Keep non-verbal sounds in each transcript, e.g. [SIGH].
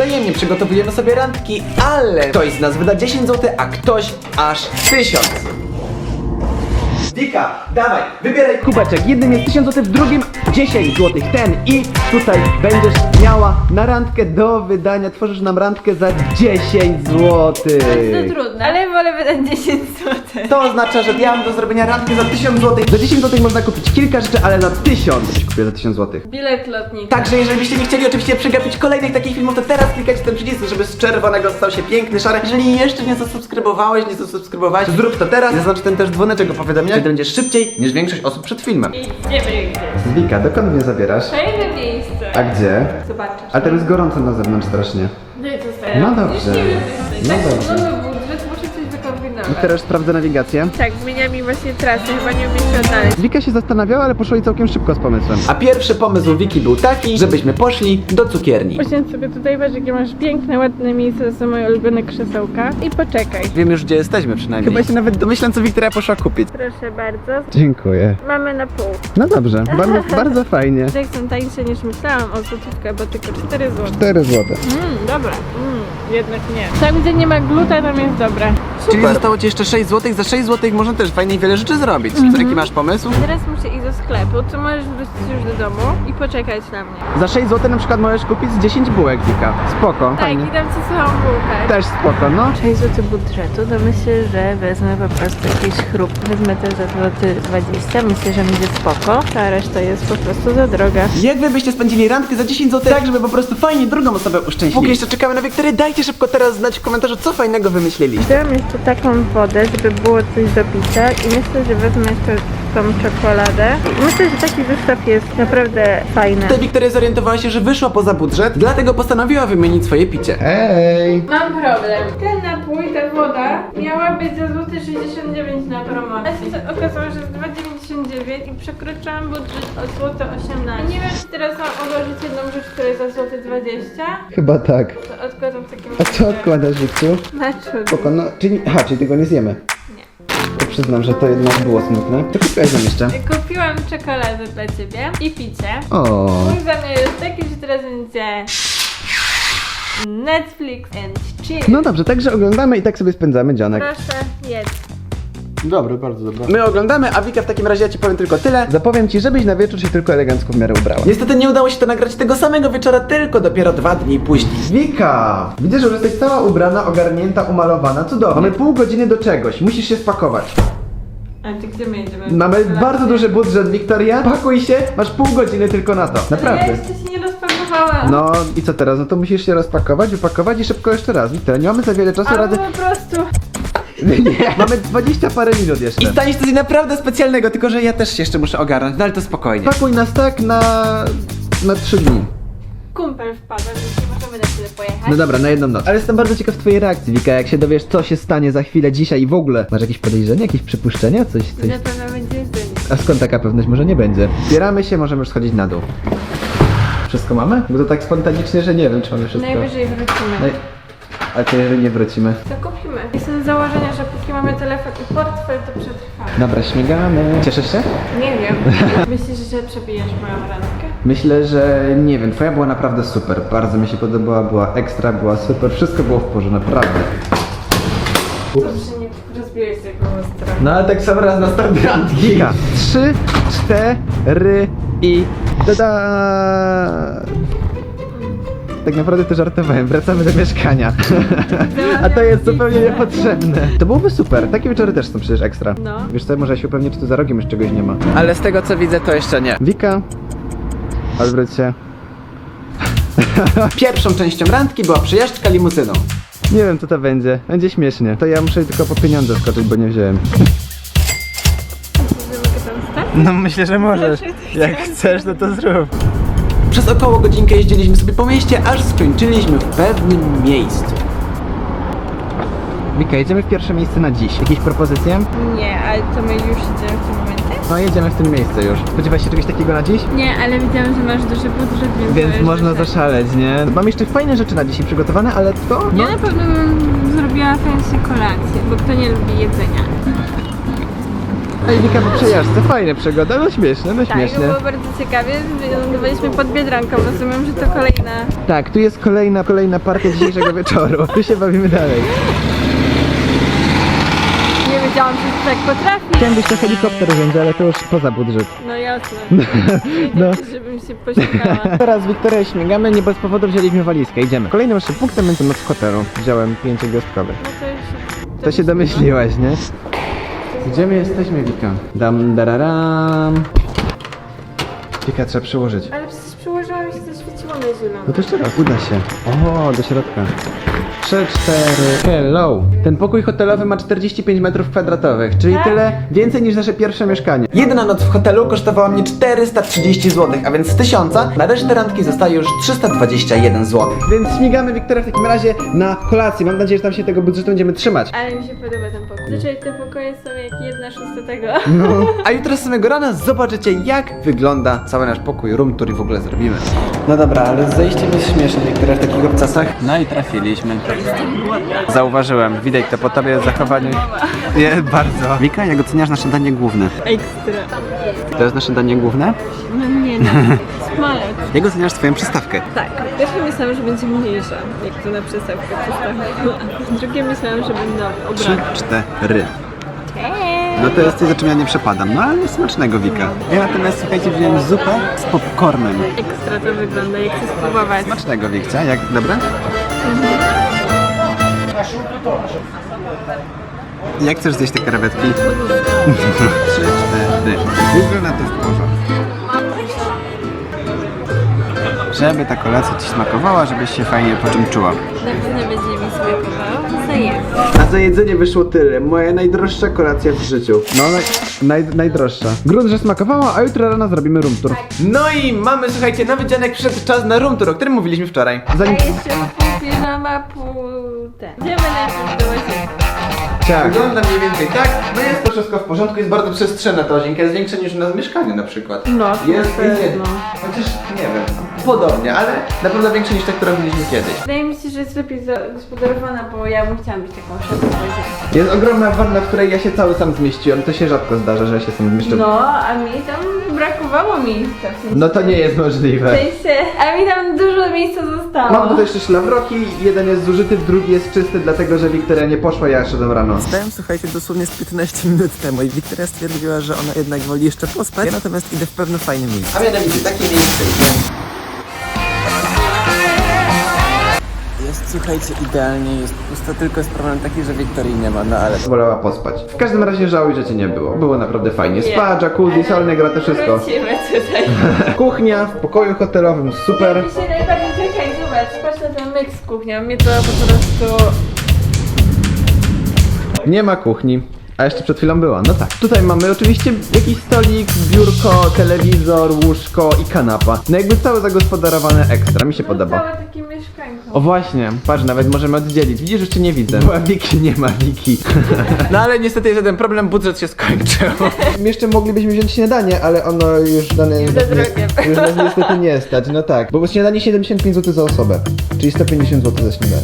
Wzajemnie przygotowujemy sobie randki, ale ktoś z nas wyda 10 zł, a ktoś aż 1000. Wika, dawaj, wybieraj kubeczek. Jednym jest 1000 zł, w drugim 10 zł. Ten i tutaj będziesz miała na randkę do wydania. Tworzysz nam randkę za 10 zł. To trudne, ale wolę wydać 10 zł. To oznacza, że ja mam do zrobienia randki za 1000 zł. Za 10 zł można kupić kilka rzeczy, ale za 1000 coś kupię za 1000 zł. Bilet lotniczy. Także jeżeli byście nie chcieli oczywiście przegapić kolejnych takich filmów, to teraz klikajcie ten przycisk, żeby z czerwonego stał się piękny, szary. Jeżeli jeszcze nie zasubskrybowałeś, nie zasubskrybowałeś, to zrób to teraz. Zaznacz ten też dzwoneczek o powiadomieniach, wtedy będziesz szybciej niż większość osób przed filmem. I idziemy gdzieś. Wika, dokąd mnie zabierasz? Fajne miejsce. A gdzie? Zobaczysz. A jest gorąco na zewnątrz strasznie. No i co z tego? No dobrze. Już nie wiem, No tak dobrze. budżet, muszę wykombinować. I teraz sprawdzę nawigację. Tak, zmienia mi właśnie trasę, chyba nie umiem się odnaleźć. Wika się zastanawiała, ale poszła i całkiem szybko z pomysłem. A pierwszy pomysł Wiki był taki, żebyśmy poszli do cukierni. Usiądź sobie tutaj, patrz jakie masz piękne, ładne miejsce, to są moje ulubione krzesełka. I poczekaj. Wiem już gdzie jesteśmy przynajmniej. Chyba się nawet domyślam co Wiktoria poszła kupić. Proszę bardzo. Dziękuję. Mamy na pół. No dobrze, bardzo, [LAUGHS] bardzo fajnie. Tak są tańsze niż myślałam o złotówkę, bo tylko 4 zł. 4 złote. Mmm, dobra. Mmm, jednak nie. Tam gdzie nie ma gluta, tam jest dobre. Czyli zostało ci jeszcze 6 zł. Za 6 zł można też fajnie wiele rzeczy zrobić. Mhm. Jaki masz pomysł? Teraz muszę iść do sklepu, to możesz wrócić już do domu i poczekać na mnie. Za 6 zł na przykład możesz kupić z 10 bułek Wika. Spoko. Tak, i dam ci swoją bułkę. Też spoko, no. 6 zł budżetu, to myślę, że wezmę po prostu jakiś chrób. Wezmę też za złoty 20, myślę, że będzie spoko. Ta reszta jest po prostu za droga. Jak wy byście spędzili randkę za 10 zł, tak żeby po prostu fajnie drugą osobę uszczęśliwić? Póki jeszcze czekamy na Wiktorię, dajcie szybko teraz znać w komentarzu, co fajnego wymyślili. Jeszcze taką wodę, żeby było coś do picia i myślę, że wezmę jeszcze tą czekoladę. Myślę, że taki zestaw jest naprawdę fajny. Tutaj Wiktoria zorientowała się, że wyszła poza budżet, dlatego postanowiła wymienić swoje picie. Ej! Mam problem. Ten napój, ta woda miała być za złoty 69 na promocji. A się okazało, że jest 2,99 i przekroczyłam budżet o złote 18. Nie wiem, czy teraz mam odłożyć jedną rzecz, która jest za złoty 20. Chyba tak. To odkładam w takim A co odkładasz, Wikciu? Na czudno. Spoko, no, czyli, aha, czyli tego nie zjemy. Nie. To przyznam, że to jednak było smutne. To kupiłaś nam jeszcze. Kupiłam czekoladę dla ciebie i picie. O. Mój zamiar jest taki, że teraz będzie Netflix and chill. No dobrze, także oglądamy i tak sobie spędzamy dzionek. Proszę, jedz. Dobry, bardzo dobry. My oglądamy, a Wika w takim razie ja ci powiem tylko tyle. Zapowiem ci, żebyś na wieczór się tylko elegancko w miarę ubrała. Niestety nie udało się to nagrać tego samego wieczora, tylko dopiero dwa dni później. Wika! Widzę, że już jesteś cała ubrana, ogarnięta, umalowana. Cudownie. Mamy pół godziny do czegoś, musisz się spakować. A ty gdzie my jedziemy? Mamy bardzo duży budżet, Wiktoria. Pakuj się, masz pół godziny tylko na to. Ja Naprawdę. jeszcze się nie No i co teraz? No to musisz się rozpakować, wypakować i szybko jeszcze raz. Wiktoria, nie mamy za wiele czasu, Albo rady... po prostu. [LAUGHS] Nie, mamy 20 parę minut jeszcze. I staniesz coś naprawdę specjalnego, tylko że ja też się jeszcze muszę ogarnąć, no ale to spokojnie. Pakuj nas tak na... na 3 dni. Kumpel wpadł, więc nie możemy na tyle pojechać. No dobra, na jedną noc. Ale jestem bardzo ciekaw twojej reakcji, Wika, jak się dowiesz, co się stanie za chwilę dzisiaj i w ogóle. Masz jakieś podejrzenie, jakieś przypuszczenia, coś, coś? Na pewno będzie jedzenie. A skąd taka pewność? Może nie będzie. Zbieramy się, możemy już schodzić na dół. Wszystko mamy? Bo to tak spontanicznie, że nie wiem, czy mamy wszystko. Najwyżej wrócimy. Naj... A co jeżeli nie wrócimy? To kupimy. Jestem z założenia, że póki mamy telefon i portfel, to przetrwamy. Dobra, śmigamy. Cieszysz się? Nie wiem. [LAUGHS] Myślisz, że przebijesz moją randkę? Myślę, że nie wiem, twoja była naprawdę super. Bardzo mi się podobała, była ekstra, była super, wszystko było w porządku, naprawdę. Dobrze, nie rozbiłeś tego ostra. No ale tak sam raz na start randki. Trzy, cztery i tada! Tak naprawdę to żartowałem, wracamy do mieszkania. [LAUGHS] A to jest zupełnie niepotrzebne. To byłoby super, takie wieczory też są przecież ekstra. No. Wiesz co, może ja się upewnię, czy tu za rogiem już czegoś nie ma. Ale z tego co widzę, to jeszcze nie. Wika, odwróć się. [LAUGHS] Pierwszą częścią randki była przejażdżka limuzyną. Nie wiem co to będzie, będzie śmiesznie. To ja muszę tylko po pieniądze skoczyć, bo nie wziąłem. [LAUGHS] No myślę, że możesz. Jak chcesz, to to zrób. Przez około godzinkę jeździliśmy sobie po mieście, aż skończyliśmy w pewnym miejscu. Wika, jedziemy w pierwsze miejsce na dziś. Jakieś propozycje? Nie, ale to my już idziemy w tym momencie? No jedziemy w tym miejsce już. Spodziewasz się czegoś takiego na dziś? Nie, ale widziałam, że masz duży budżet, więc... Więc można wyszedć. zaszaleć, nie? Mam jeszcze fajne rzeczy na dzisiaj przygotowane, ale to... No, Ja na pewno bym zrobiła fancy kolację, bo kto nie lubi jedzenia. Ej, Wika po przejażdżce, fajne przygoda, no śmieszne, no Tak, śmieszne. było bardzo ciekawie. Wylądowaliśmy pod Biedronką, rozumiem, że to kolejna. Tak, tu jest kolejna, kolejna partia dzisiejszego wieczoru. [LAUGHS] Tu się bawimy dalej. Nie wiedziałam, że tak potrafi. Chciałem być na helikopter wziąć, ale to już poza budżet. No jasne. [LAUGHS] No. Żebym się posikała. [LAUGHS] Teraz Wiktoria śmigamy, nie bez powodu wzięliśmy walizkę, idziemy. Kolejnym naszym punktem będzie noc w hotelu. Wziąłem pięciogwiazdkowy. No to już... To się domyśliłaś, nie? Gdzie my jesteśmy, Wika? Dam, dararam. Wika, trzeba przyłożyć. Ale przecież przyłożyłam i się zaświeciło na zielono. No to jeszcze raz, uda się. O, do środka. 3, 4, hello. Ten pokój hotelowy ma 45 metrów kwadratowych, czyli Tak? tyle więcej niż nasze pierwsze mieszkanie. Jedna noc w hotelu kosztowała mnie 430 zł, a więc z 1000 na resztę randki zostaje już 321 zł. Więc śmigamy Wiktoria w takim razie na kolację. Mam nadzieję, że tam się tego budżetu będziemy trzymać. Ale mi się podoba ten pokój. Zazwyczaj te pokoje są jak jedna szósta tego. No. [LAUGHS] A jutro z samego rana zobaczycie, jak wygląda cały nasz pokój, room tour i w ogóle zrobimy. No dobra, ale zejście jest śmieszne niektóre w takich obcasach. No i trafiliśmy. Zauważyłem, widać to po tobie zachowaniu. Nie, bardzo. Wika, jak oceniasz nasze danie główne? Ekstra. To jest nasze danie główne? No nie no. [LAUGHS] Smalec. Jak oceniasz swoją przystawkę? Tak. Pierwsze myślałam, że będzie mniejsza, jak to na przystawkę drugie myślałam, że będą Trzy, obrane. cztery. No to jest coś, za czym ja nie przepadam. No ale smacznego, Wika. Ja natomiast, słuchajcie, wziąłem zupę z popcornem. Ekstra to wygląda, jak chcę spróbować. Smacznego, Wikcia. Jak, dobre? Jak chcesz zjeść te krewetki? Trzy, cztery. Wygląda to w porządku. Żeby ta kolacja Ci smakowała, żebyś się fajnie po czym czuła. Na pewno będzie mi smakowało. Zajem. A za jedzenie wyszło tyle. Moja najdroższa kolacja w życiu. No, naj, naj, najdroższa. Grunt, że smakowała, a jutro rano zrobimy room tour. No i mamy, słuchajcie, nowy dzianek przyszedł czas na room tour, o którym mówiliśmy wczoraj. A Zanim... jeszcze pół piżama, pół ten. Idziemy najpierw do łazienki. Tak. Wygląda mniej więcej tak. No jest to wszystko w porządku, jest bardzo przestrzenna ta łazienka, jest większa niż u nas w mieszkaniu na przykład. No, jest, na jest, jest. pewno. Chociaż nie wiem, podobnie, ale na pewno większa niż ta, którą mieliśmy kiedyś. Wydaje mi się, że jest lepiej zagospodarowana, bo ja bym chciała mieć taką szybką łazienkę. Jest ogromna wanna, w której ja się cały sam zmieściłem. To się rzadko zdarza, że ja się sam zmieszczę. No, a mi tam brakowało miejsca. W sensie. No to nie jest W możliwe. sensie, a mi tam dużo miejsca zostało. Mam tutaj jeszcze szlafroki, jeden jest zużyty, drugi jest czysty, dlatego że Wiktoria nie poszła, ja szedłem rano. Stałem, słuchajcie, dosłownie z 15 minut temu i Wiktoria stwierdziła, że ona jednak woli jeszcze pospać, ja natomiast idę w pewno fajne miejsce. A mianowicie takie miejsce. Jest, słuchajcie, idealnie, jest pusto, tylko jest problem taki, że Wiktorii nie ma, no ale... Wolała pospać. W każdym razie żałuj, że cię nie było. Było naprawdę fajnie. Nie. Spa, jacuzzi, solne gra, to wszystko. Wrócimy tutaj. [LAUGHS] Kuchnia w pokoju hotelowym, super. Mi się najbardziej czekaj, zobacz, patrz na ten myk z kuchnią, mnie to po prostu... Nie ma kuchni. A jeszcze przed chwilą była. No tak. Tutaj mamy oczywiście jakiś stolik, biurko, telewizor, łóżko i kanapa. No jakby całe zagospodarowane ekstra. Mi się podoba. Całe takie mieszkańko. O właśnie, patrz, nawet możemy oddzielić. Widzisz, jeszcze nie widzę. Była Wiki, nie ma Wiki. No ale niestety jest jeden problem, budżet się skończył. Jeszcze moglibyśmy wziąć śniadanie, ale ono już dane... Za drogie. Już nas niestety nie stać, no tak. Bo śniadanie 75 zł za osobę. Czyli 150 zł za śniadanie.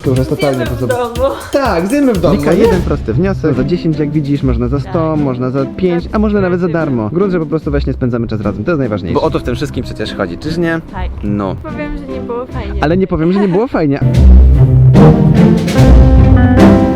Tak. To już jest totalnie to w domu. Tak, zjemy w domu. Wika, jeden prosty wniosek. Za 10 jak widzisz, można za 100, można za 5, a można nawet za darmo. Grunt, że po prostu właśnie spędzamy czas razem. To jest najważniejsze. Bo o to w tym wszystkim przecież chodzi, czyż nie? Tak. No. Powiem, że nie było fajnie. Ale nie powiem, że nie było [LAUGHS] fajnie.